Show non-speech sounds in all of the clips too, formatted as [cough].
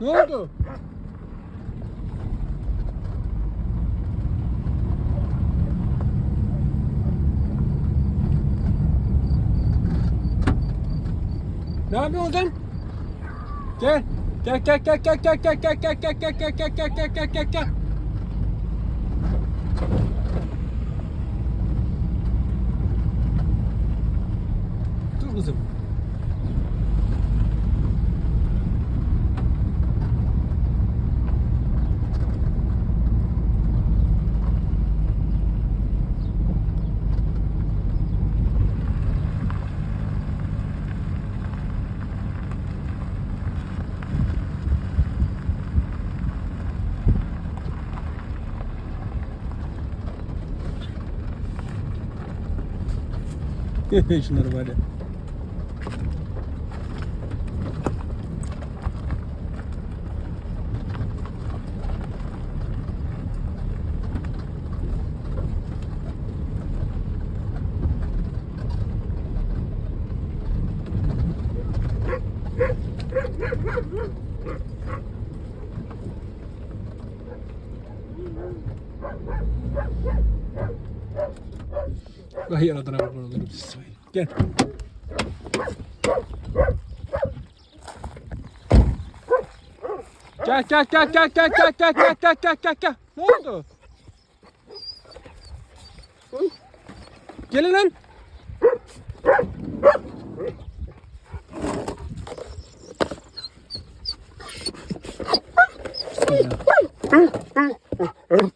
Ne oldu? Ne yapıyorsun sen? Gel. Gel gel gel gel gel gel gel gel gel gel gel gel gel gel gel gel gel. Dur kızım. [laughs] Еще нормально. А Гаєра треба. Biz. Gel. Gel gel gel gel gel gel gel gel gel gel gel gel. Ne oldu? Gelin lan. Bismillah.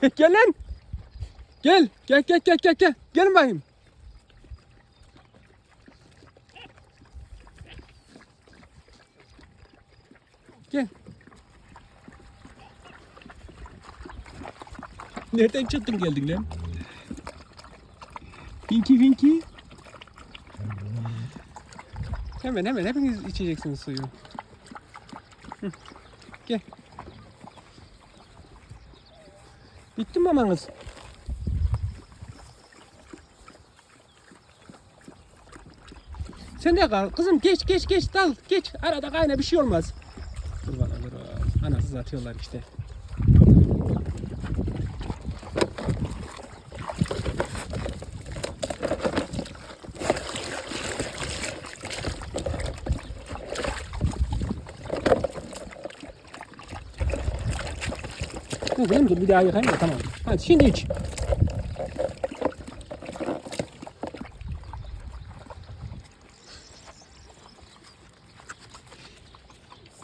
[laughs] gel lan. Gel. Gel gel gel gel gel. Gelin bakayım. Gel. Nereden çıktın geldin lan? Pinky Pinky. Hemen hemen hepiniz içeceksiniz suyu. Hı. Gel. Bitti mi mamanız? Sen de kal. Kızım geç geç geç dal. Geç. Arada kayna bir şey olmaz. Dur dur bakalım. Anasız atıyorlar işte. Benim dur bir daha yıkayayım da tamam. Hadi şimdi iç.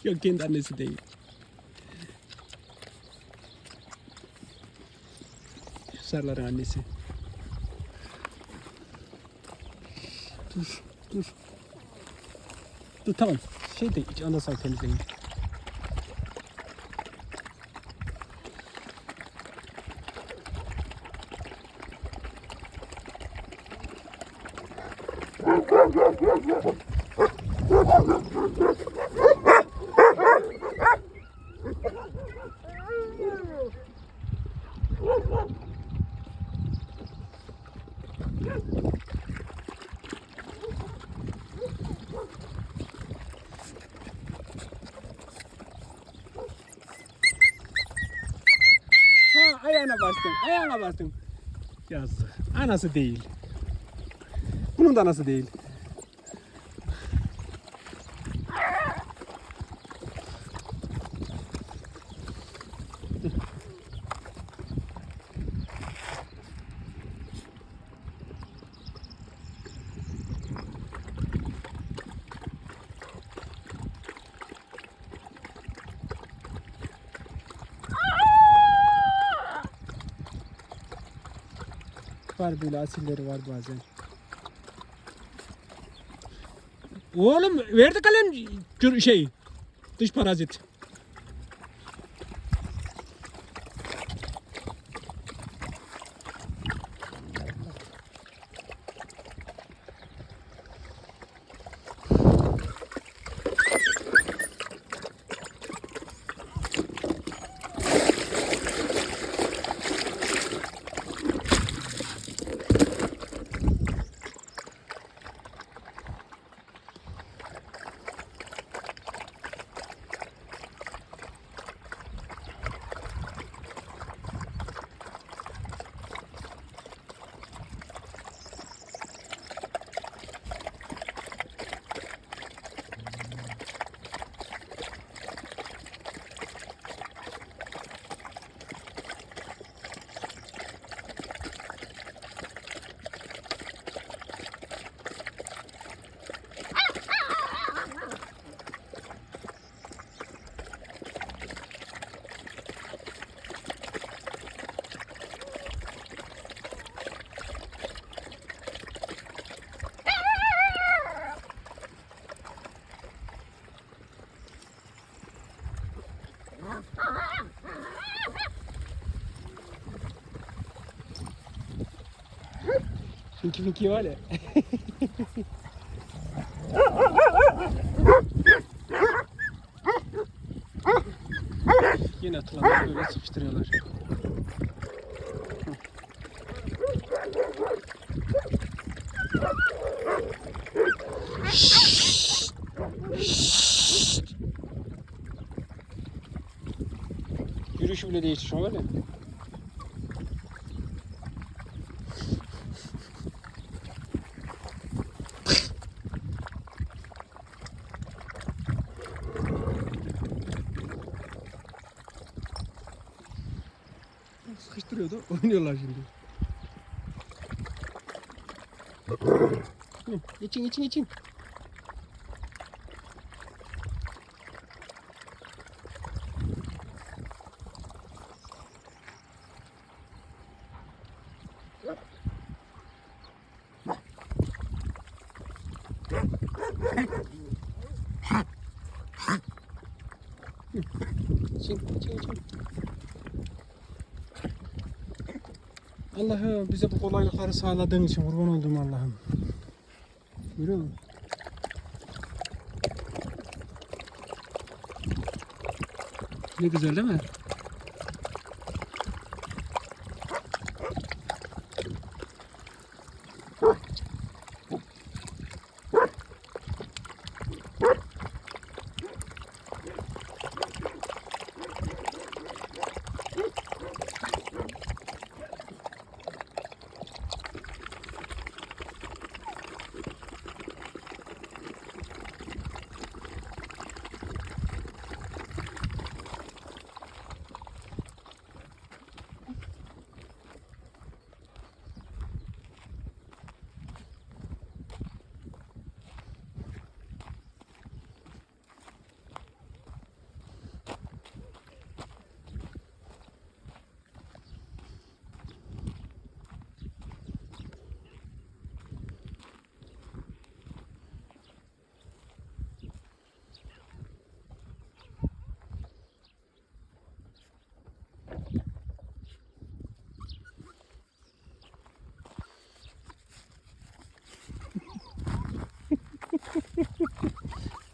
Yok kendi annesi değil. Sarıların annesi. Dur, dur. Dur tamam. Şey de iç, ondan temizleyin. Ayağına bastın, ayağına bastın. Yazık. Anası değil. Bunun da anası değil. Var böyle asilleri var bazen. Oğlum verdi kalem şey dış parazit. Finki finki var ya. Yine atılanları böyle sıkıştırıyorlar. Yürüyüşü bile değişti şu an var ya. Sıkıştırıyordu. Oynuyorlar şimdi. Hı, İçin için için. İçin, için, için. Allah'ım bize bu kolaylıkları sağladığın için kurban olduğum Allah'ım. Görüyor? Ne güzel değil mi?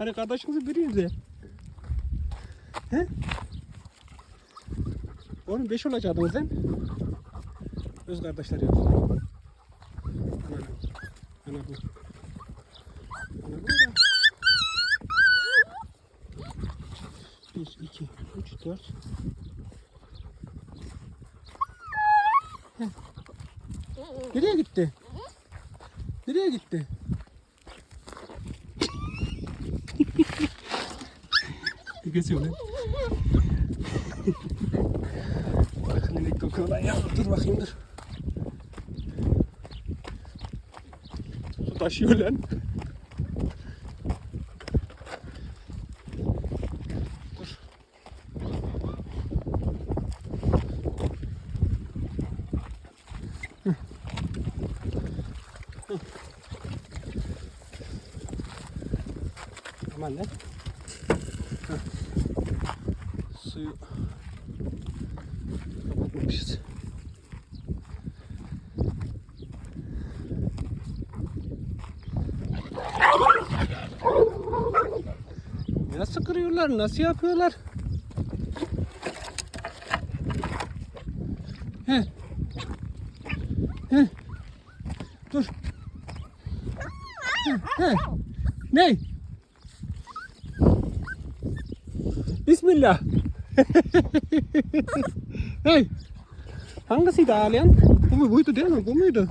Hani kardeşinizi biliyoruz ya. He? Oğlum beş olacaktınız lan. Öz kardeşler ya. Ana. Ana bu. Ana bu da. Bir, iki, üç, dört. Heh. Nereye gitti? Nereye gitti? Ne geziyor lan? Bakın inek dokuyorlar ya. Dur bakayım dur. Su taşıyor lan. Dur. Hı. Aman lan. Heh. Suyu kapatmamışız. Nasıl kırıyorlar? Nasıl yapıyorlar? He. He. Dur. He. He. Ne? Bismillah. [laughs] hey. Hangisiydi ağlayan? Bu mu buydu değil mi? Bu muydu?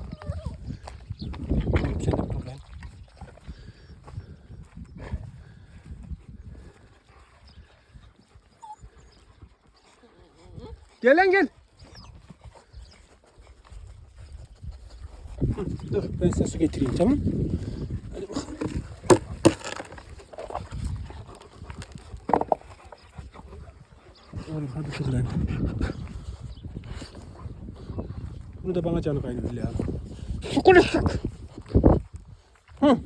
Gel lan gel. Hı, Dur ben size su getireyim tamam Hadi bakalım. Oğlum hadi lan. Bunu da bana canı kaynıyor ya. Su konuştuk. Hı.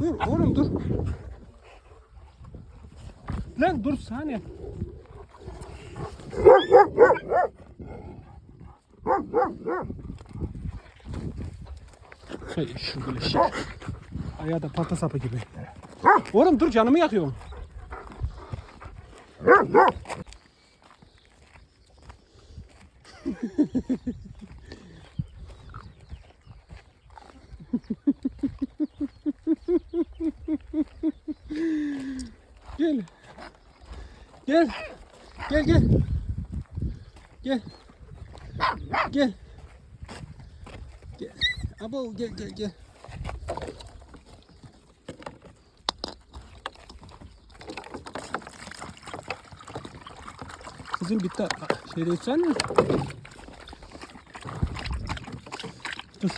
Dur oğlum dur. Dur saniye. Şey, şu böyle şey. Ayağı da pata sapı gibi. Oğlum dur canımı yakıyorum. Gel. Gel. Gel gel. Gel. Gel. Gel. Abo gel gel gel. Kızım bitti. Şeyde içsen mi? Dur.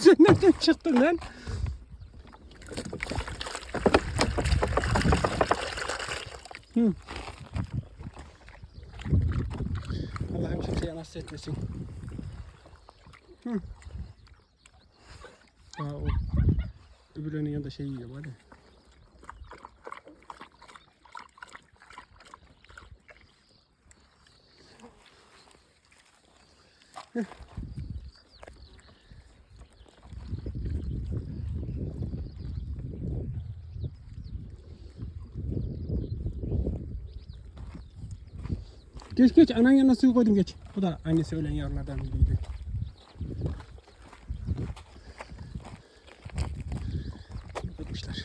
Sen nereden çıktın lan? Hı. Allah'ım kimseye nasip etmesin. Hı. Aa, o öbürlerinin yanında şey yiyor hadi. Geç geç anan yanına suyu koydum geç. Bu da annesi ölen yavrulardan biriydi. Yapmışlar.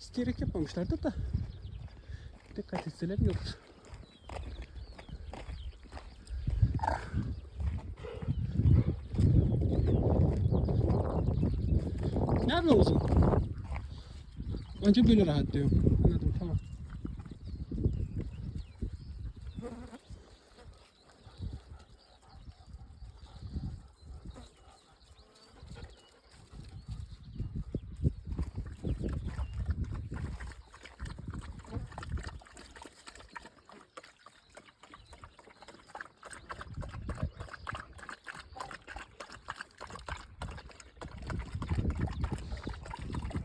İsteyerek yapmamışlardır da. Dikkat etseler iyi olur. Ne yapıyorsun? Anca böyle rahat diyorum. Anladım tamam.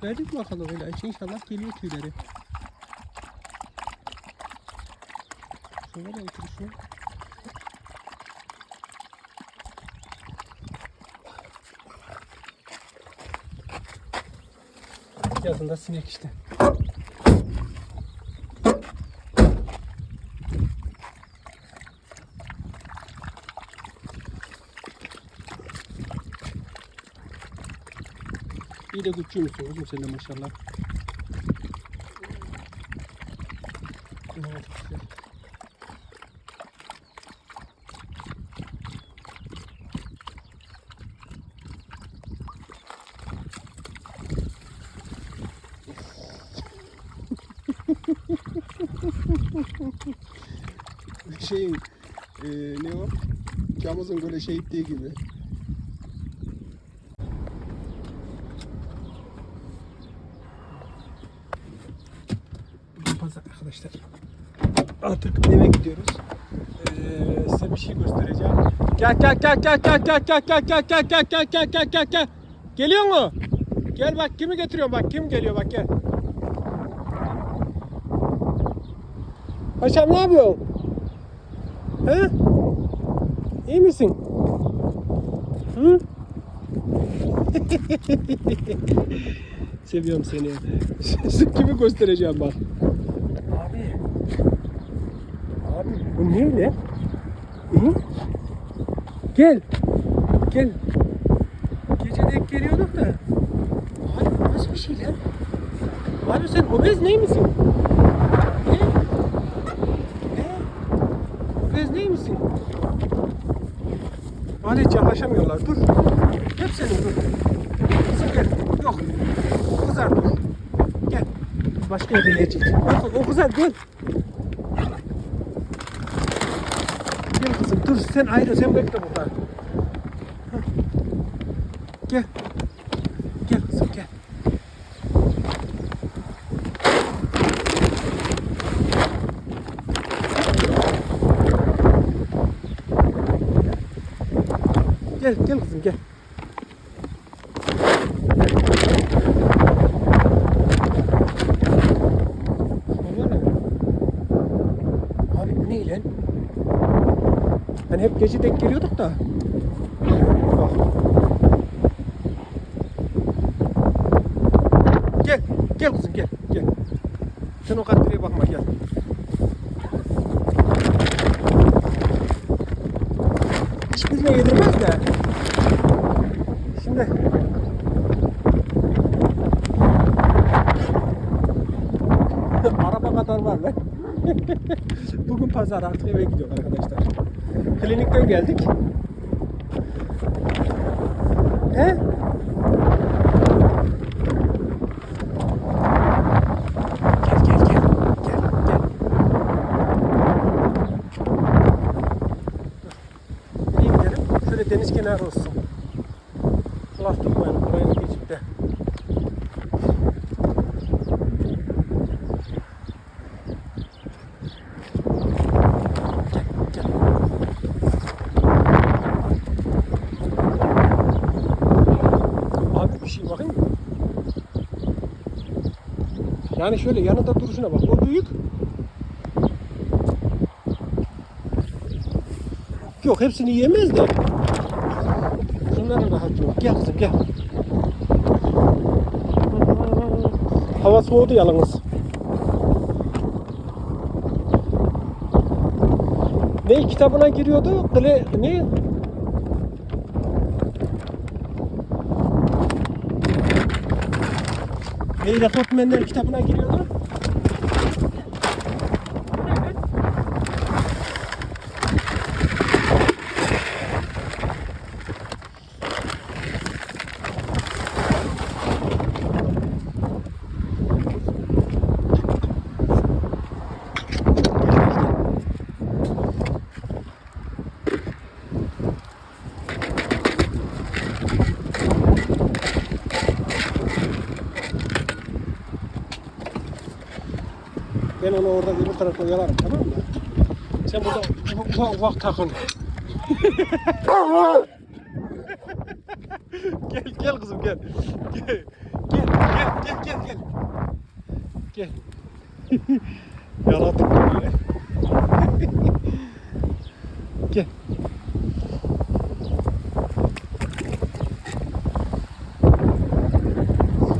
Verdik bakalım öyle. İnşallah geliyor tüyleri. Şöyle de oturuşu. Yazında sinek işte. De güçlüymüşsün oğlum sen de maşallah. Evet, güzel. [laughs] Şeyin e, ne o? Camızın böyle şey ettiği gibi. Pazar arkadaşlar. Artık eve gidiyoruz. Ee, size bir şey göstereceğim. Gel gel gel gel gel gel gel gel gel gel gel gel gel gel gel gel. Geliyor mu? Gel bak kimi getiriyorum bak kim geliyor bak gel. Paşam ne yapıyorsun? He? İyi misin? Hı? Seviyorum seni. Kimi göstereceğim bak. Abi. Abi bu ne öyle? Hı? Gel. Gel. Gece denk geliyorduk da. Abi nasıl bir şey lan? Abi sen obez ney misin? Ne? Ne? Obez ney misin? Hadi hiç yaklaşamıyorlar. Dur. Hep senin dur. Kızım gel. Yok. O kızar dur. Gel. Başka yerde yiyecek. Yok o kızar. Gel kızım dur sen ayrı sen bekle burada. Hah. Gel. Gel kızım gel. Gel gel kızım gel. Abi bu ne lan? Hani hep gece denk geliyorduk da. Bak. Gel, gel kızım gel, gel. Sen o katileye bakma gel. Hiçbirine yedirmez de. Şimdi [laughs] araba kadar var lan. [laughs] Bugün pazar artık eve gidiyor arkadaşlar. Klinikten geldik. He? Gel gel gel. Gel gel. Nereye gidelim? Şöyle deniz kenarı olsun. Laf tutmayalım buraya geçip de. Gel gel. Abi bir şey bakayım mı? Yani şöyle yanında duruşuna bak. O büyük. Yok hepsini yemez de. Şunlara rahat yok. Gel kızım gel. Hava soğudu yalnız. Ne kitabına giriyordu? Kle, ne? Beyrakot Menler kitabına giriyordu. Orada öbür tarafta yalarım tamam mı? Sen burada ufak ufak takın. [laughs] gel gel kızım gel. Gel gel gel gel gel. Gel. [laughs] Yaratık böyle. [laughs] gel.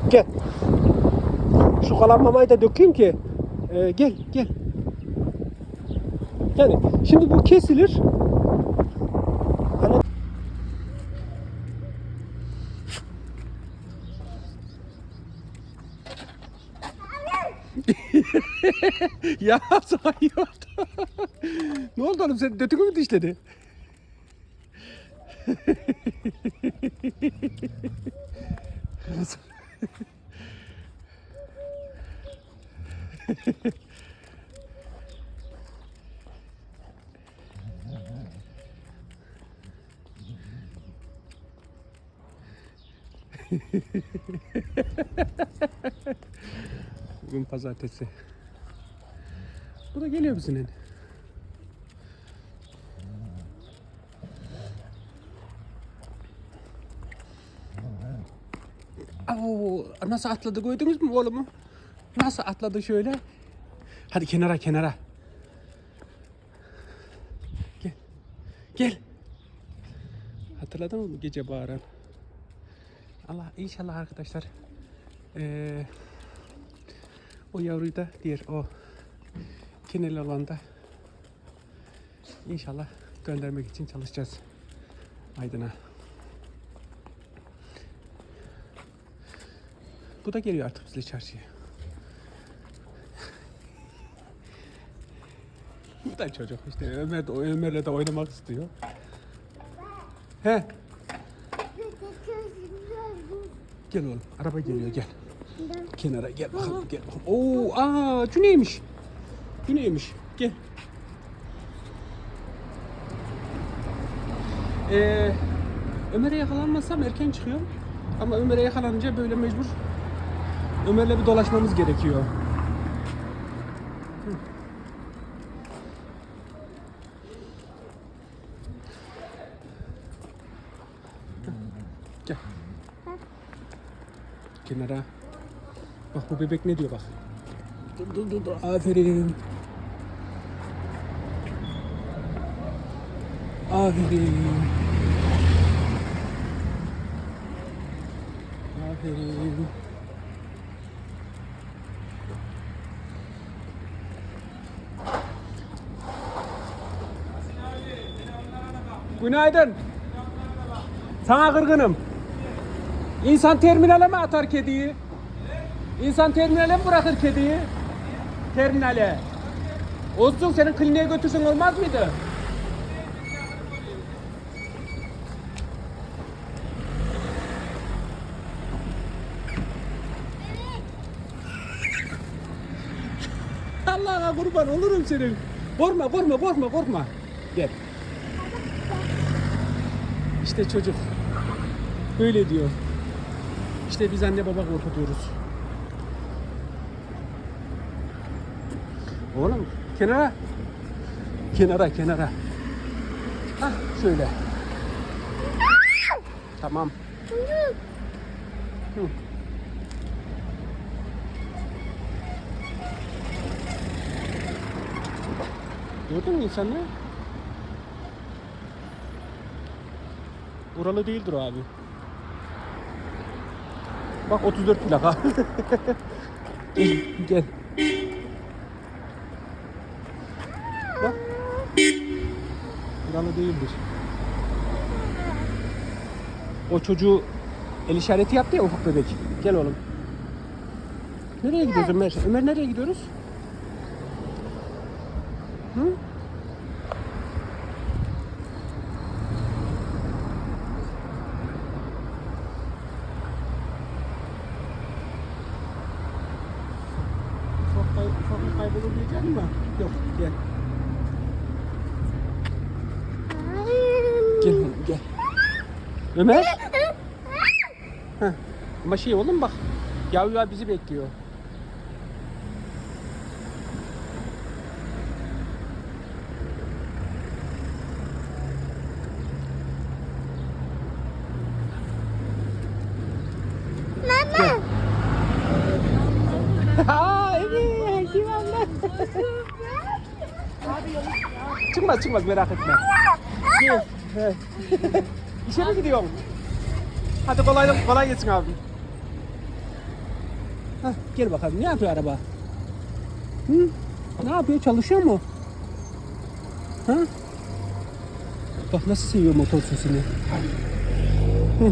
Gel. Şu kalan mamayı da dökeyim ki. Ee, gel gel. Yani şimdi bu kesilir. Hani- [laughs] ya sayıyordu. ne oldu oğlum sen götünü mü dişledi? Bugün pazartesi. Bu da geliyor bizimle. Oo, nasıl atladı gördünüz mü oğlumu? Nasıl atladı şöyle? Hadi kenara kenara. Gel. Gel. Hatırladın mı gece bağıran? Allah inşallah arkadaşlar. Ee, o yavruyu da diğer o kenel olan da inşallah göndermek için çalışacağız Aydın'a. Bu da geliyor artık bizle çarşıya. Bu da çocuk işte Ömer de Ömer'le de oynamak istiyor. He gel oğlum araba geliyor gel. Kenara gel bakalım gel bakalım. Oo aa Cüneymiş. Cüneymiş gel. Ee, Ömer'e yakalanmazsam erken çıkıyorum. Ama Ömer'e yakalanınca böyle mecbur Ömer'le bir dolaşmamız gerekiyor. Hı. Gel. Kenara. Bak bu bebek ne diyor bak. Dur dur dur dur. Aferin. Aferin. Aferin. Günaydın. Sana kırgınım. İnsan terminale mi atar kediyi? İnsan terminale mi bırakır kediyi? Terminale. Olsun senin kliniğe götürsen olmaz mıydı? Allah'a kurban olurum senin. Korkma korkma korkma korkma. Gel. İşte çocuk. Böyle diyor. İşte biz anne baba korkutuyoruz. Oğlum kenara. Kenara kenara. Hah şöyle. Tamam. Hı. Gördün mü insanları? Buralı değildir abi. Bak 34 plaka. [laughs] gel. Bak. Buralı değildir. O çocuğu el işareti yaptı ya ufak bebek. Gel oğlum. Nereye gidiyoruz Ömer? Ömer nereye gidiyoruz? Hı? Ufak, kay ufak kaybolur diyecek mi? Yok gel. Gel oğlum gel. Ömer. [laughs] Heh. Ama şey oğlum bak. Yavrular bizi bekliyor. Çıkmaz [laughs] [laughs] çıkmaz merak etme. Gel. İşe mi gidiyorsun? Hadi kolay kolay gelsin abi. Hah, gel bakalım. Ne yapıyor araba? Hı? Ne yapıyor? Çalışıyor mu? Ha? Bak nasıl seviyor motor sesini. Hı.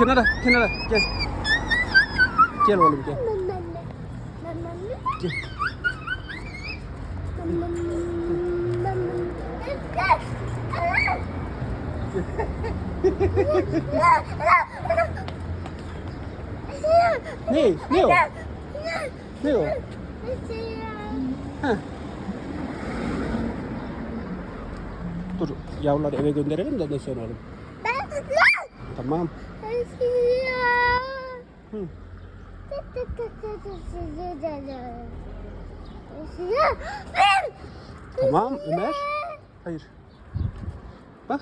Kenara, kenara. Gel. Gel oğlum gel. Gel. Ne? Ne o? Ne o? Heh. Dur yavruları eve gönderelim de sonra oğlum. Tamam. Tamam Ömer. Hayır. Bak